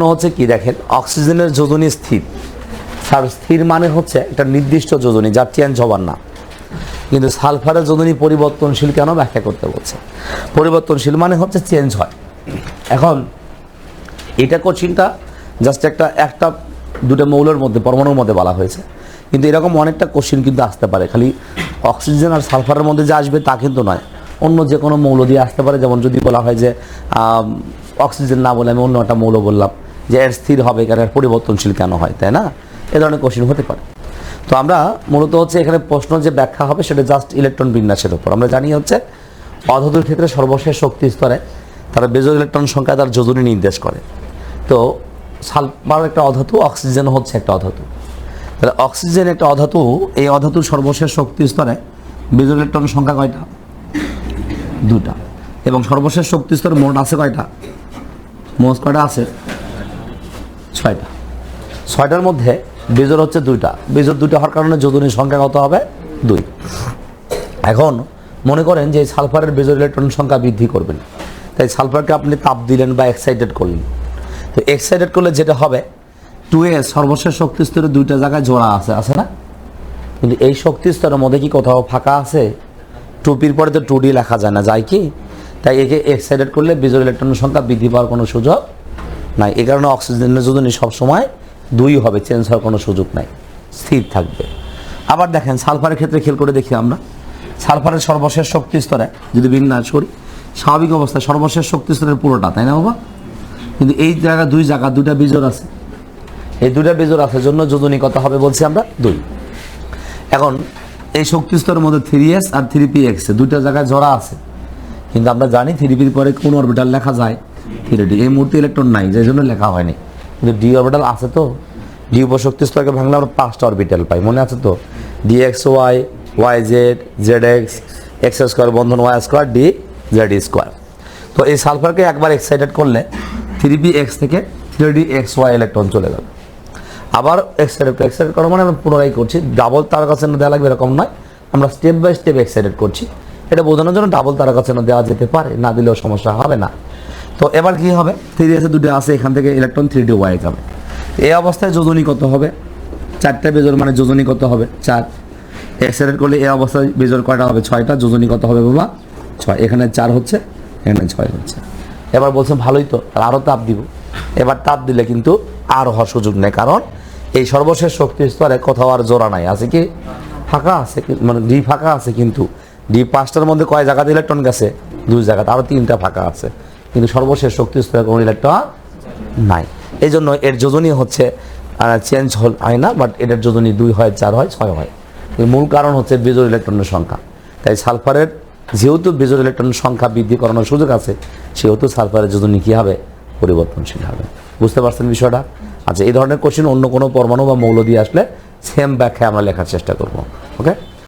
হচ্ছে কি দেখেন, অক্সিজেনের যোজনী স্থির। স্যার, স্থির মানে হচ্ছে একটা নির্দিষ্ট যোজনী যার চেঞ্জ হবার না। কিন্তু সালফারের যোজনী পরিবর্তনশীল কেন ব্যাখ্যা করতে বলছে? পরিবর্তনশীল মানে হচ্ছে চেঞ্জ হয়। এখন, এটা কোচিনটা জাস্ট একটা একটা, দুটো মৌলের মধ্যে, পরমাণুর মধ্যে বলা হয়েছে। কিন্তু এরকম অনেকটা কোশ্চিন কিন্তু আসতে পারে। খালি অক্সিজেন আর সালফারের মধ্যে যে আসবে তা কিন্তু নয়। অন্য যে কোনো মৌল দিয়ে আসতে পারে। যেমন যদি বলা হয় যে অক্সিজেন না বলে আমি অন্য একটা মৌল বললাম। যে এর স্থির হবে কেন এর পরিবর্তনশীল কেন হয়, তাই না? এ ধরনের কোশ্চিন হতে পারে। তো আমরা মূলত হচ্ছে এখানে প্রশ্ন যে ব্যাখ্যা হবে সেটা জাস্ট ইলেকট্রন বিন্যাসের উপর। আমরা জানি হচ্ছে অধতুর ক্ষেত্রে সর্বশেষ শক্তি স্তরে তারা বেজো ইলেকট্রন সংখ্যা তার যোজনী নির্দেশ করে। তো সালফার একটা অধাতু, অক্সিজেন হচ্ছে একটা অধাতু। তাহলে অক্সিজেন একটা অধাতু, এই অধাতুর সর্বশেষ শক্তি স্তরে বেজো ইলেকট্রন সংখ্যা কয়টা? দুটা। এবং সর্বশেষ শক্তি স্তরে মোট আছে কয়টা? মোট কয়টা আছে? ছয়টা। ছয়টার মধ্যে বেজোর হচ্ছে দুইটা। বেজোর দুইটা হওয়ার কারণে যোজনীর সংখ্যা কত হবে? দুই। এখন মনে করেন যে সালফারের বেজোর ইলেকট্রন সংখ্যা বৃদ্ধি করবেন তাই সালফারকে আপনি তাপ দিলেন বা এক্সাইটেড করলেন। তো এক্সাইটেড করলে যেটা হবে টু এ সর্বশেষ শক্তি স্তরে দুইটা জায়গায় জোড়া আছে আছে না? কিন্তু এই শক্তি স্তরের মধ্যে কি কোথাও ফাঁকা আছে? টুপির পরে তো টু ডি লেখা যায় না, যায় কি? তাই একে এক্সাইটেড করলে বিজোর ইলেকট্রনের সংখ্যা বৃদ্ধি পাওয়ার কোনো সুযোগ নাই। এই কারণে অক্সিজেনের যোজনী সবসময় দুই হবে, চেঞ্জ হওয়ার কোনো সুযোগ নাই। স্থির থাকবে। আবার দেখেন, সালফারের ক্ষেত্রে খেয়াল করে দেখি আমরা। সালফারের সর্বশেষ শক্তি স্তরে, যদি বিন্যাস করি, স্বাভাবিক অবস্থায় সর্বশেষ শক্তি স্তরের পুরোটা, তাই না বাবা? কিন্তু এই জায়গা দুই জায়গা, দুইটা বিজোর আছে। এই দুইটা বিজোর আছে জন্য যোজনী কত হবে বলছি আমরা? দুই। এখন, এই শক্তি স্তরের মধ্যে থ্রি এস আর থ্রি পি এক্স দুইটা জায়গায় জোড়া আছে। কিন্তু আমরা জানি থ্রি পির পরে কোন অরবিটাল লেখা যায়? থ্রি ডি এই মুহূর্তে ইলেকট্রন নাই যে জন্য লেখা হয়নি। কিন্তু ডি অরবিটাল আছে তো। ডি উপশক্তি স্তরকে ভাঙলে আমরা পাঁচটা অরবিটাল পাই, মনে আছে তো? D X Y Y Z Z X X square বন্ধন Y square D Z square তো এই সালফারকে একবার এক্সাইটেড করলে থ্রি বি এক্স থেকে three D X Y electron চলে গেল। আবার এক্সাইটেড এক্সাইটেড করা মানে আমরা পুনরায় করছি ডাবল তার কাছে দেওয়া লাগবে এরকম নয়। আমরা স্টেপ বাই স্টেপ এক্সাইটেড করছি। এটা বোঝানোর জন্য ডাবল তার কাছে দেওয়া যেতে পারে, না দিলেও সমস্যা হবে না। তো এবার কি হবে? থ্রি এসে দুটো আছে, এখান থেকে ইলেকট্রন থ্রি ডি ওয়াই যাবে। এই অবস্থায় যোজনী কত হবে? চারটা বেজোর মানে যোজনী কত হবে? চার। এক্সাইটেড করলে এই অবস্থায় বেজোর কয়টা হবে? ছয়টা। যোজনী কত হবে বাবা? ছয়। এখানে চার হচ্ছে, এখানে ছয় হচ্ছে। এবার বলছেন ভালোই তো আর আরও তাপ দিব। এবার তাপ দিলে কিন্তু আর হওয়ার সুযোগ নেই, কারণ এই সর্বশেষ শক্তি স্তরে কোথাও আর জোড়া নাই। আছে কি? ফাঁকা আছে মানে ডি ফাঁকা আছে কিন্তু। ডি পাঁচটার মধ্যে কয় জায়গাতে ইলেকট্রন গেছে? দুই জায়গাতে। আরও তিনটা ফাঁকা আছে। কিন্তু সর্বশেষ শক্তি কোনো ইলেকট্রন নাই। এই জন্য এর যোজনী হচ্ছে চেঞ্জ হয় না বাট এটার যোজনী দুই হয়, চার হয়, ছয় হয়। মূল কারণ হচ্ছে বেজোর ইলেকট্রনের সংখ্যা। তাই সালফারের যেহেতু বেজোর ইলেকট্রনের সংখ্যা বৃদ্ধি করানোর সুযোগ আছে, সেহেতু সালফারের যোজনী কী হবে? পরিবর্তনশীল হবে। বুঝতে পারছেন বিষয়টা? আচ্ছা এই ধরনের কোশ্চেন অন্য কোনো পরমাণু বা মৌল দিয়ে আসলে সেম ব্যাখ্যায় আমরা লেখার চেষ্টা করব। ওকে